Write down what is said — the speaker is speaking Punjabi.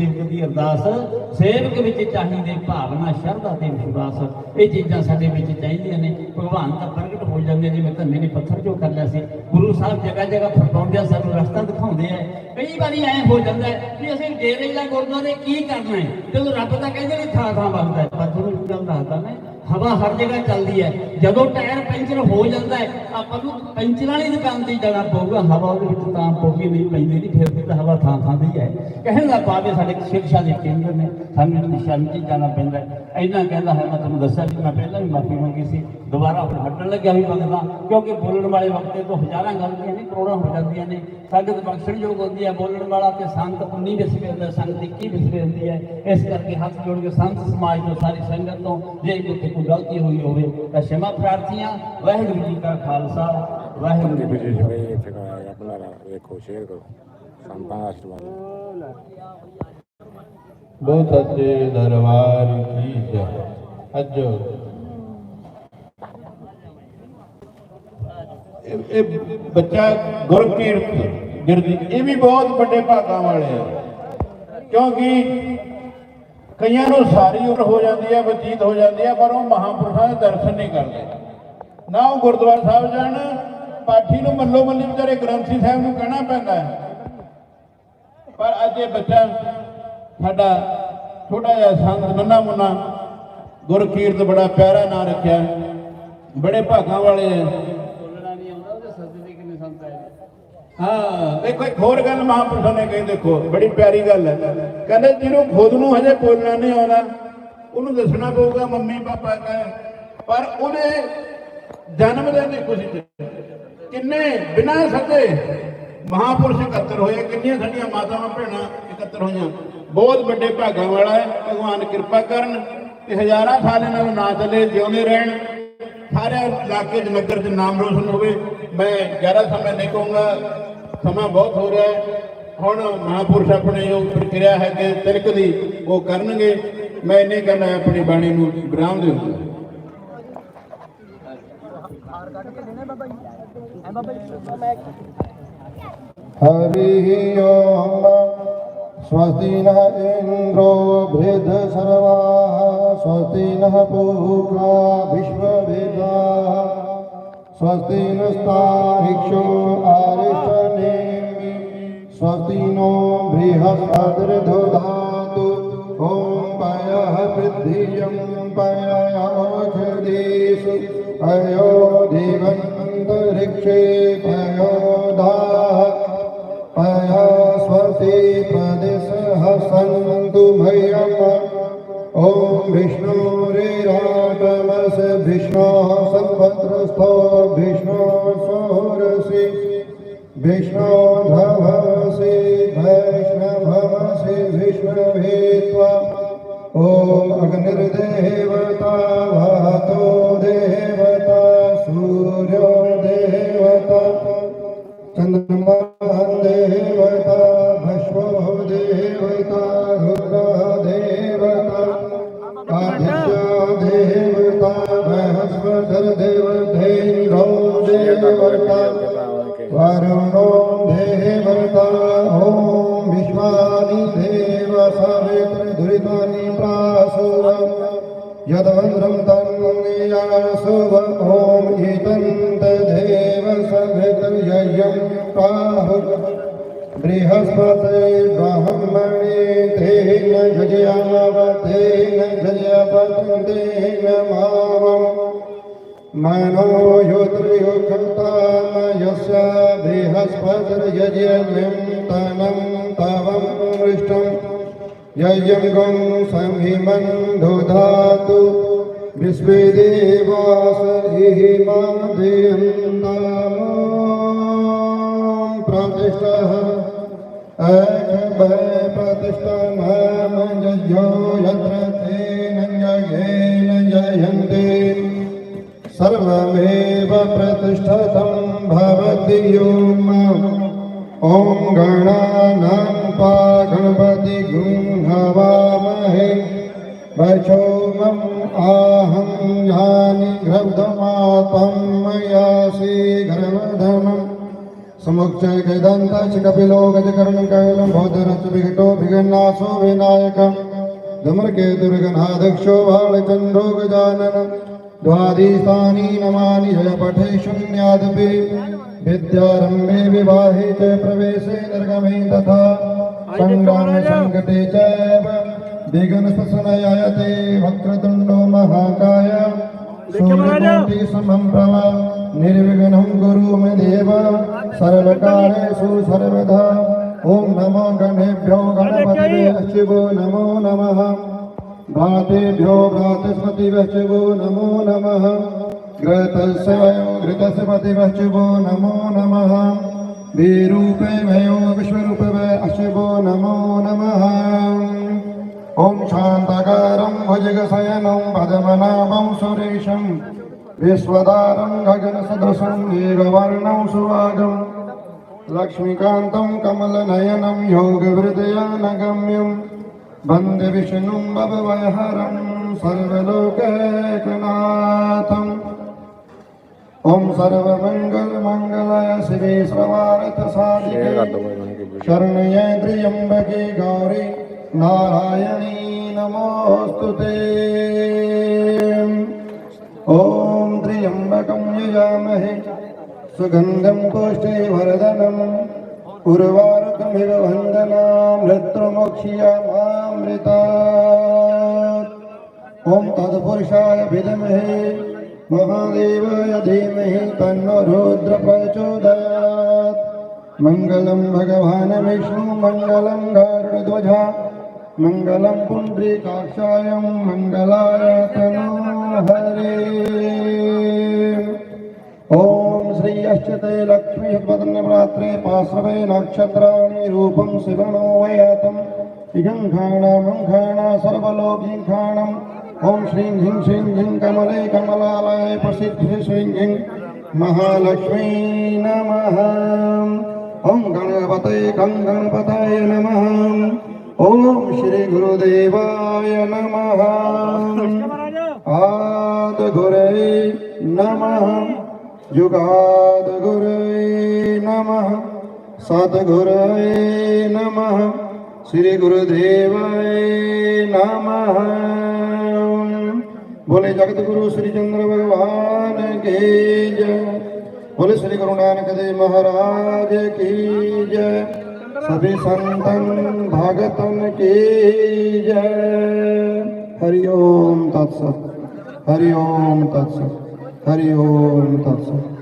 ਸੇਵਕ ਦੀ ਅਰਦਾਸ ਸੇਵਕ ਵਿੱਚ ਚਾਹੀਦੇ ਭਾਵਨਾ, ਸ਼ਰਧਾ ਤੇ ਵਿਸ਼ਵਾਸ। ਇਹ ਚੀਜ਼ਾਂ ਸਾਡੇ ਵਿੱਚ ਚਾਹੀਦੀਆਂ ਨੇ। ਭਗਵਾਨ ਦਾ ਪ੍ਰਗਟ ਹੋ ਜਾਂਦੇ ਜਿਵੇਂ ਧੰਨੇ ਨੇ ਪੱਥਰ ਜੋ ਕਰ ਲਿਆ ਸੀ। ਗੁਰੂ ਸਾਹਿਬ ਜਗ੍ਹਾ ਜਗ੍ਹਾ ਫਰਮਾਉਂਦੇ ਆ ਸਾਨੂੰ ਰਸਤਾ ਦਿਖਾਉਂਦੇ ਆ। ਕਈ ਵਾਰੀ ਐ ਹੋ ਜਾਂਦਾ ਹੈ ਕਿ ਅਸੀਂ ਡੇਰੇ ਜਾਂ ਗੁਰਦੁਆਰੇ ਕੀ ਕਰਨਾ ਹੈ? ਜਦੋਂ ਰੱਬ ਤਾਂ ਕਹਿੰਦੇ ਨੇ ਥਾਂ ਥਾਂ ਵਗਦਾ ਪਰ ਤੁਹਾਨੂੰ ਗੱਲ ਦੱਸਦਾ ਮੈਂ ਹਵਾ ਹਰ ਜਗ੍ਹਾ ਚੱਲਦੀ ਹੈ। ਜਦੋਂ ਟਾਇਰ ਪੈਂਚਰ ਹੋ ਜਾਂਦਾ ਹੈ, ਆਪਾਂ ਨੂੰ ਪੈਂਚਰ ਵਾਲੀ ਦੁਕਾਨ ਤੇ ਜਾਣਾ ਪਊਗਾ। ਹਵਾ ਉਹਦੇ ਵਿੱਚ ਤਾਂ ਪਊਗੀ, ਨਹੀਂ ਪੈਂਦੀ ਨਹੀਂ, ਫਿਰ ਤਾਂ ਹਵਾ ਥਾਂ ਥਾਂ ਦੀ ਹੈ। ਕਹਿਣ ਦਾ ਪਾਵੇ ਸਾਡੇ ਸਿੱਖਿਆ ਦੇ ਕੇਂਦਰ ਨੇ। ਸਾਨੂੰ ਦਿਸ਼ਾ ਵਿੱਚ ਹੀ ਜਾਣਾ ਪੈਂਦਾ ਇੰਨਾ ਕਹਿੰਦਾ ਹੈ, ਮੈਂ ਤੁਹਾਨੂੰ ਦੱਸਿਆ ਕਿ ਮੈਂ ਪਹਿਲਾਂ ਵੀ ਮਾਫੀ ਮੰਗੀ ਸੀ। ਦੁਬਾਰਾ ਹੁਣ ਹਟਣ ਲੱਗਿਆ ਵੀ ਮੰਗਦਾ ਕਿਉਂਕਿ ਬੋਲਣ ਵਾਲੇ ਵਕਤੇ ਤੋਂ ਹਜ਼ਾਰਾਂ ਗਲਤੀਆਂ ਨਹੀਂ, ਕਰੋੜਾਂ ਹੋ ਜਾਂਦੀਆਂ ਨੇ। ਸੰਗਤ ਬਖਸ਼ਣਯੋਗ ਹੁੰਦੀ ਹੈ ਬੋਲਣ ਵਾਲਾ ਤੇ ਸੰਤ 19 ਵਿਸਵੇ ਹੁੰਦਾ ਸੰਗਤ ਦੀ ਕੀ ਵਿਸਵੇ ਹੁੰਦੀ ਹੈ। ਇਸ ਕਰਕੇ ਹੱਥ ਜੋੜ ਕੇ ਸੰਤ ਸਮਾਜ ਤੋਂ ਸਾਰੀ ਸੰਗਤ ਤੋਂ ਜੇ ਕਿਤੇ ਕੋਈ ਗਲਤੀ ਹੋਈ ਹੋਵੇ ਤਾਂ ਸ਼ਿਮਾ ਪ੍ਰਾਰਥੀਆਂ ਵਾਹਿਗੁਰੂ ਜੀ ਕਾ ਖਾਲਸਾ ਵਾਹਿਗੁਰੂ ਜੀ ਕੀ ਫਤਿਹ। ਆਪਣਾ ਵੇਖੋ ਸ਼ੇਅਰ ਕਰੋ। ਸੰਤਾਂ ਆਸ਼ੀਰਵਾਦ ਬਹੁਤ ਸੱਚੇ ਦਰਬਾਰ ਕੀ ਜੈ? ਅਜੋ ਇਹ ਇਹ ਬੱਚਾ ਗੁਰਕੀਰਤ ਗਿਰਦੀ ਇਹ ਵੀ ਬਹੁਤ ਵੱਡੇ ਭਾਗਾਂ ਵਾਲੇ ਆ। ਕਿਉਂਕਿ ਕਈਆਂ ਨੂੰ ਸਾਰੀ ਉਮਰ ਹੋ ਜਾਂਦੀ ਹੈ ਬਤੀਤ ਹੋ ਜਾਂਦੀ ਹੈ ਪਰ ਉਹ ਮਹਾਂਪੁਰਸ਼ਾਂ ਦੇ ਦਰਸ਼ਨ ਨਹੀਂ ਕਰਦੇ। ਨਾ ਉਹ ਗੁਰਦੁਆਰਾ ਸਾਹਿਬ ਜਾਣ, ਪਾਠੀ ਨੂੰ ਮੱਲੋ ਮੱਲੀ ਵਿਚਾਰੇ ਗ੍ਰੰਥੀ ਸਾਹਿਬ ਨੂੰ ਕਹਿਣਾ ਪੈਂਦਾ ਹੈ। ਪਰ ਅੱਜ ਇਹ ਬੱਚਾ ਸਾਡਾ ਥੋੜਾ ਜਿਹਾ ਸੰਤ ਨੰਨਾ ਮੁੰਨਾ ਗੁਰਕੀਰਤ ਬੜਾ ਪਿਆਰਾ ਨਾਂ ਰੱਖਿਆ। ਬੜੇ ਭਾਗਾਂ ਵਾਲੇ ਹੈ ਬੋਲਣਾ ਨਹੀਂ ਆਉਂਦਾ ਉਹਦੇ ਸੱਦੇ ਦੇ ਕਿੰਨੇ ਸੰਤ ਆਏ ਹਾਂ। ਦੇਖੋ, ਇੱਕ ਹੋਰ ਗੱਲ ਮਹਾਂਪੁਰਸ਼ਾਂ ਨੇ ਕਹੀ, ਦੇਖੋ, ਬੜੀ ਪਿਆਰੀ ਗੱਲ ਹੈ। ਕਹਿੰਦੇ, ਜਿਹਨੂੰ ਖੁਦ ਨੂੰ ਹਜੇ ਬੋਲਣਾ ਨਹੀਂ ਆਉਂਦਾ, ਉਹਨੂੰ ਦੱਸਣਾ ਪਊਗਾ, ਮੰਮੀ, ਪਾਪਾ, ਕਹੇ। ਪਰ ਉਹਦੇ ਜਨਮ ਦਿਨ ਦੀ ਖੁਸ਼ੀ ਚ ਕਿੰਨੇ ਬਿਨਾਂ ਸੱਦੇ ਮਹਾਪੁਰਸ਼ ਇਕੱਤਰ ਹੋਏ, ਕਿੰਨੀਆਂ ਸਾਡੀਆਂ ਮਾਤਾਵਾਂ, ਭੈਣਾਂ ਇਕੱਤਰ ਹੋਈਆਂ। ਬਹੁਤ ਵੱਡੇ ਭਾਗਾਂ ਵਾਲਾ ਹੈ, ਭਗਵਾਨ ਕਿਰਪਾ ਕਰਨ ਤੇ ਹਜ਼ਾਰਾਂ ਸਾਲ ਇਹਨਾਂ ਨੂੰ ਨਾ ਚੱਲੇ, ਜਿਉਂਦੇ ਰਹਿਣ। ਸਾਰੇ ਇਲਾਕੇ 'ਚ ਨਗਰ 'ਚ ਨਾਮ ਰੋਸ਼ਨ ਹੋਵੇ। ਮੈਂ ਜ਼ਿਆਦਾ ਸਮੇਂ ਨਹੀਂ ਕਹੂੰਗਾ। ਸਮਾਂ ਬਹੁਤ ਹੋ ਰਿਹਾ ਹੈ ਹੁਣ ਮਹਾਪੁਰਸ਼ ਆਪਣੇ ਜੋ ਪ੍ਰਕਿਰਿਆ ਹੈ ਕਿ ਤਿਲਕ ਦੀ ਉਹ ਕਰਨਗੇ ਮੈਂ ਇੰਨੇ ਕਹਿਣਾ ਆਪਣੀ ਬਾਣੀ ਨੂੰ ਵਿਰਾਮ ਦਿੰਦਾ हरि ओम स्वस्ति न इन्द्रो बृहद्सर्वाः स्वस्ति नः पूर्वा विश्ववेदाः स्वस्ति नस्तारिक्षो आरिष्टनेमि स्वस्ति नो बृहस्पतिर्दधातु ॐ पयः पृथियं पययाक्षदेषु पयो दिगन्तरिक्षे पयोदाः पया स्वस्ति प्रदिशः सन्तु मह्यम् ॐ विष्णुरिराटमस विष्णोः सन्पत्रस्थो विष्णो सोरसि। विष्णो धवसि वैष्णवमसि विष्णवे त्वा। ॐ अग्निर्देवता वातो बृहस्पतिर्देवतेन्द्रो देवता वरुणो देवता ॐ विश्वानि देव सवितृदुरितानि प्रासुरम् यदन्द्रं तन्नियासुव ॐ ईतन्तदेव सभितर्ययं प्राहु बृहस्पते ब्रह्मणे तेन जजयावतेन जयपतेन मावम् मनो बृहस्पतिर्यजनिं तनं तवं मृष्टं तव गं समिमं दुधातु विश्वेदेवास प्रतिष्ठः। तामो प्रतिष्ठः अप्रतिष्ठो यत्र सर्वमेव प्रतिष्ठसं भवति ॐ गणानां पा गणपति गृह्णवामहे प्रचोमम् आहं गणा गणपतिमहे भोमीमात्मं मया श्रीघर्मधर्मं कैलं कपिलोकजकर्णकर्णभोजनसु विघटोभिगण्णासो विनायकं धुमृगे दुर्गणाध्यक्षो बालचन्द्रो गजानन द्वादीस्थानि नमानि जय पठे शून्यादपि विद्यारम्भे विवाहे च प्रवेशे निर्गमे तथा सङ्ग्रामे सङ्कटे चैव विघ्नस्पशनयते वक्रतुण्डो महाकाय सूर्यकोटि समं प्रभ निर्विघ्नं कुरु मे देव सर्वकारेषु सर्वदा ॐ नमो गणेभ्यो गणपतिभ्यो शिवो नमो नमः भ्रातेभ्यो भ्रातस्पतिभ्यः शिवो नमो नमः घृतस्य वयो घृतस्य पतिभ्यः शिवो नमो नमः विरूपे वयो विश्वरूपे वय अशिवो नमो नमः ॐ शान्तकारं भुजगशयनं पद्मनाभं सुरेशं विश्वदारं गगनसदृशं मेघवर्णं सुवागं लक्ष्मीकान्तं कमलनयनं योगहृदयानगम्यं वन्दे विष्णुं भववयहरं सर्वलोकैकनाथम् ॐ सर्वमङ्गलमङ्गलय श्री श्रवारथसाधिके शरण्ये त्र्यम्बके गौरी नारायणी नमोऽस्तु ते ॐ त्र्यम्बकं यजामहे सुगन्धं कोष्ठे वरदनम् उर्वा उर्वारुकमिव वन्दनां मृत्युमोक्ष्यामामृतात् ॐ तत्पुरुषाय विद्महे महादेवाय धीमहि तन्नो रुद्र प्रचोदयात् मङ्गलं भगवान् विष्णु मङ्गलं गरुडध्वजा मङ्गलं पुण्ड्रीकाक्षायं मङ्गलाय तनो हरे ॐ श्री अश्चते लक्ष्मी पद्मरात्रे पार्श्वे नक्षत्राणि रूपं शिवनो वयातं इगङ्घाणामङ्घाणा सर्वलोकीङ्घाणम् ॐ श्रीं ह्रीं श्रीं ह्रीं कमले कमलालये प्रसिद्धि श्रीं ह्रीं महालक्ष्मी नमः ॐ गणपते गं गणपतये नमः ॐ श्री गुरुदेवाय नमः आदगुरे नमः ਯੁਗਾਦ ਗੁਰੇ ਨਮः ਸਤਿਗੁਰੇ ਨਮः ਸ੍ਰੀ ਗੁਰੂ ਦੇਵਾਏ ਨਮः ਬੋਲੇ ਜਗਤ ਗੁਰੂ ਸ੍ਰੀ ਚੰਦਰ ਭਗਵਾਨ ਕੀ ਜੈ ਬੋਲੇ ਸ੍ਰੀ ਗੁਰੂ ਨਾਨਕ ਦੇਵ ਮਹਾਰਾਜ ਕੀ ਜੈ ਸਭੀ ਸੰਤਨ ਭਗਤਨ ਕੀ ਜੈ ਹਰੀ ਓਮ ਤਤਸਤ ਹਰੀ ਓਮ ਤਤਸਤ हरि ओम तत्सत